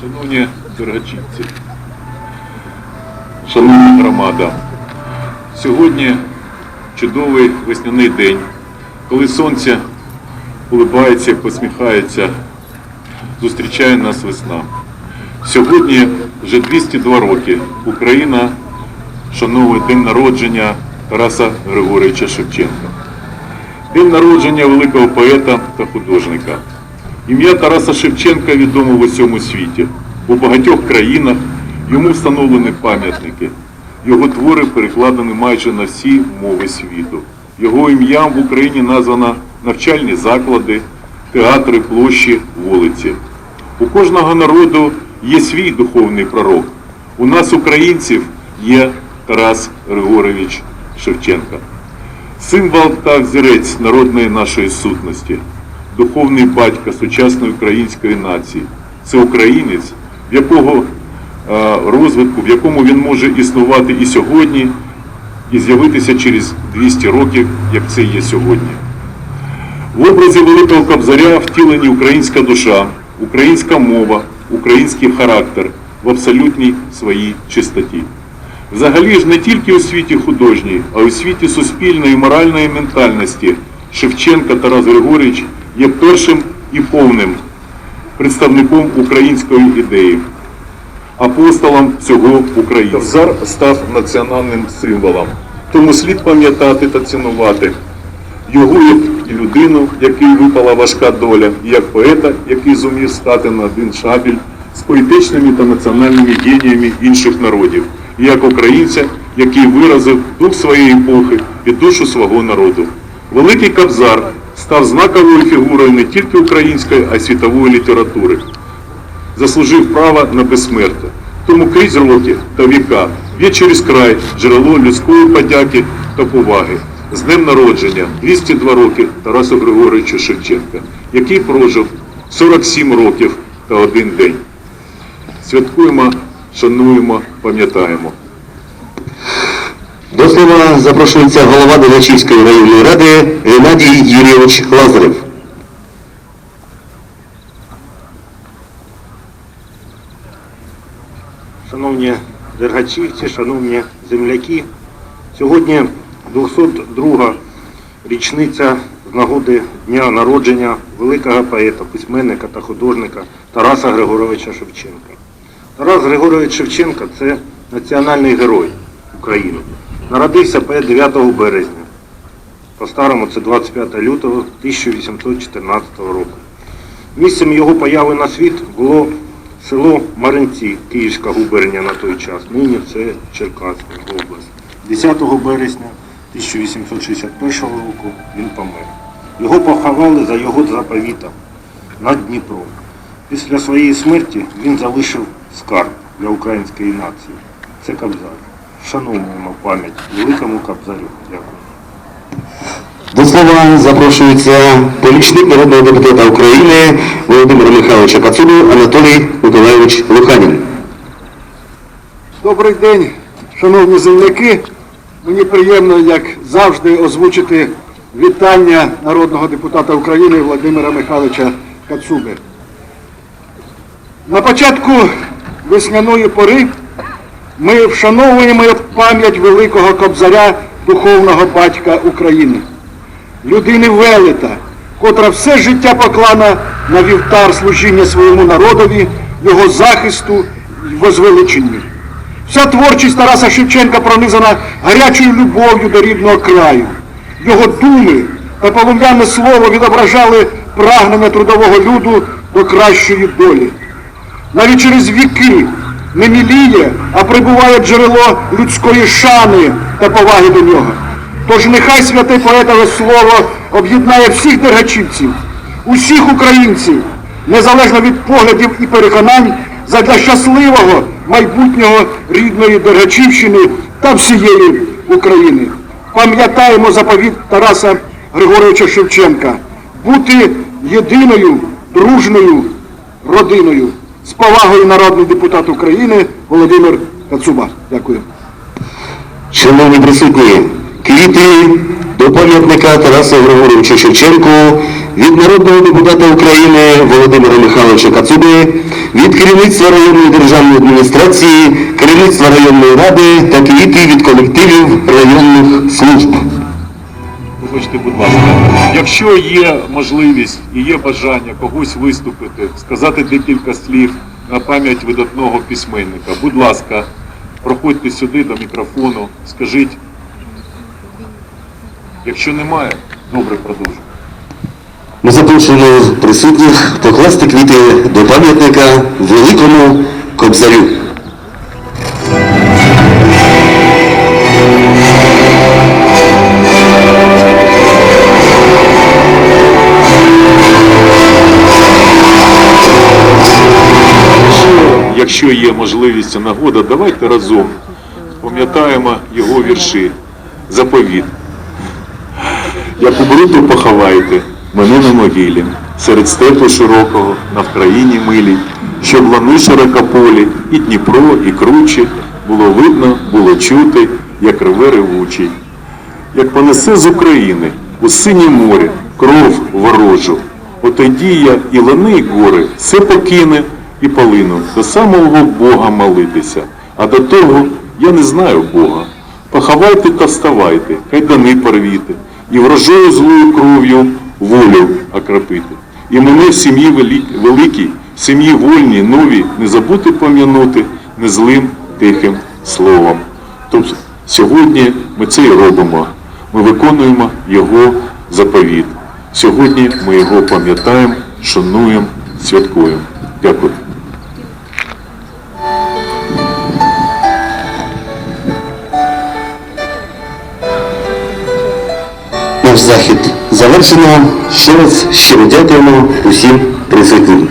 Шановні дорогачівці, шановна громада, сьогодні чудовий весняний день, коли сонце улибається, посміхається, зустрічає нас весна. Сьогодні вже 202 роки Україна шановує день народження Тараса Григоровича Шевченка. День народження великого поета та художника. Ім'я Тараса Шевченка відомо в усьому світі. У багатьох країнах йому встановлені пам'ятники. Його твори перекладені майже на всі мови світу. Його ім'ям в Україні названо навчальні заклади, театри, площі, вулиці. У кожного народу є свій духовний пророк. У нас, українців, є Тарас Григорович Шевченка. Символ та взірець народної нашої сутності, духовний батько сучасної української нації. Це українець, в якого е, розвитку, в якому він може існувати і сьогодні, і з'явитися через 200 років, як це є сьогодні. В образі Великого Кобзаря втілені українська душа, українська мова, український характер в абсолютній своїй чистоті. Взагалі ж не тільки у світі художній, а у світі суспільної моральної ментальності Шевченка Тарас Григорьович є першим і повним представником української ідеї, апостолом цього України. Кобзар став національним символом, тому слід пам'ятати та цінувати його як і людину, якій випала важка доля, і як поета, який зумів стати на один шабель з поетичними та національними геніями інших народів, і як українця, який виразив дух своєї епохи і душу свого народу. Великий Кобзар став знаковою фігурою не тільки української, а й світової літератури. Заслужив право на безсмертя. Тому крізь роки та віка є через край джерело людської подяки та поваги. З днем народження 202 роки Тарасу Григоровичу Шевченка, який прожив 47 років та один день. Святкуємо, шануємо, пам'ятаємо. До слова запрошується голова Долочівської районної ради Геннадій Юрійович Лазарев. Шановні дергачівці, шановні земляки, сьогодні 202 річниця з нагоди дня народження великого поета, письменника та художника Тараса Григоровича Шевченка. Тарас Григорович Шевченка це національний герой України. Народився 9 березня. По-старому це 25 лютого 1814 року. Місцем його появи на світ було село Маринці, Київська губернія на той час. Нині це Черкаська область. 10 березня 1861 року він помер. Його поховали за його заповітом над Дніпром. Після своєї смерті він залишив скарб для української нації. Це Кобзар. Шануємо пам'ять великому Кобзарю. Дякую. До слова запрошується помічник народного депутата України Володимира Михайловича Кацуду Анатолій Миколайович Луханін. Добрий день, шановні земляки. Мені приємно, як завжди, озвучити вітання народного депутата України Володимира Михайловича Кацуби. На початку весняної пори ми вшановуємо пам'ять великого кобзаря, духовного батька України, людини велета, котра все життя поклала на вівтар служіння своєму народові, його захисту і возвеличенню. Вся творчість Тараса Шевченка пронизана гарячою любов'ю до рідного краю. Його думи та полум'яне слово відображали прагнення трудового люду до кращої долі. Навіть через віки не міліє, а прибуває джерело людської шани та поваги до нього. Тож нехай святе поетове слово об'єднає всіх дергачівців, усіх українців, незалежно від поглядів і переконань, задля щасливого майбутнього рідної Дергачівщини та всієї України. Пам'ятаємо заповіт Тараса Григоровича Шевченка бути єдиною дружною родиною. З повагою народний депутат України Володимир Кацуба. Дякую. Шановні присутні, квіти до пам'ятника Тарасу Григоровичу Шевченку від народного депутата України Володимира Михайловича Кацуби, від керівництва районної державної адміністрації, керівництва районної ради та квіти від колективів районних служб. Вибачте, будь ласка, якщо є можливість і є бажання когось виступити, сказати декілька слів на пам'ять видатного письменника, будь ласка, проходьте сюди до мікрофону, скажіть. Якщо немає, добре продовжуйте. Ми запрошуємо присутніх покласти квіти до пам'ятника великому кобзарю. Якщо є можливість і нагода, давайте разом пам'ятаємо його вірші. Заповіт. Як умру, то поховайте мене на могилі, серед степу широкого, на Вкраїні милій, щоб лани широкополі, і Дніпро, і кручі, було видно, було чути, як реве ревучий. Як понесе з України у синє море кров ворожу, отоді я і лани, і гори все покине і полину до самого Бога молитися. А до того я не знаю Бога. Поховайте та вставайте, кайдани порвіте, і врожою злою кров'ю волю окропити. І мене в сім'ї великій, в сім'ї вольній, новій, не забути пом'янути незлим тихим словом. Тобто сьогодні ми це і робимо. Ми виконуємо його заповіт. Сьогодні ми його пам'ятаємо, шануємо, святкуємо. Дякую. Наш захід завершено. Ще раз щиро дякуємо усім присутнім.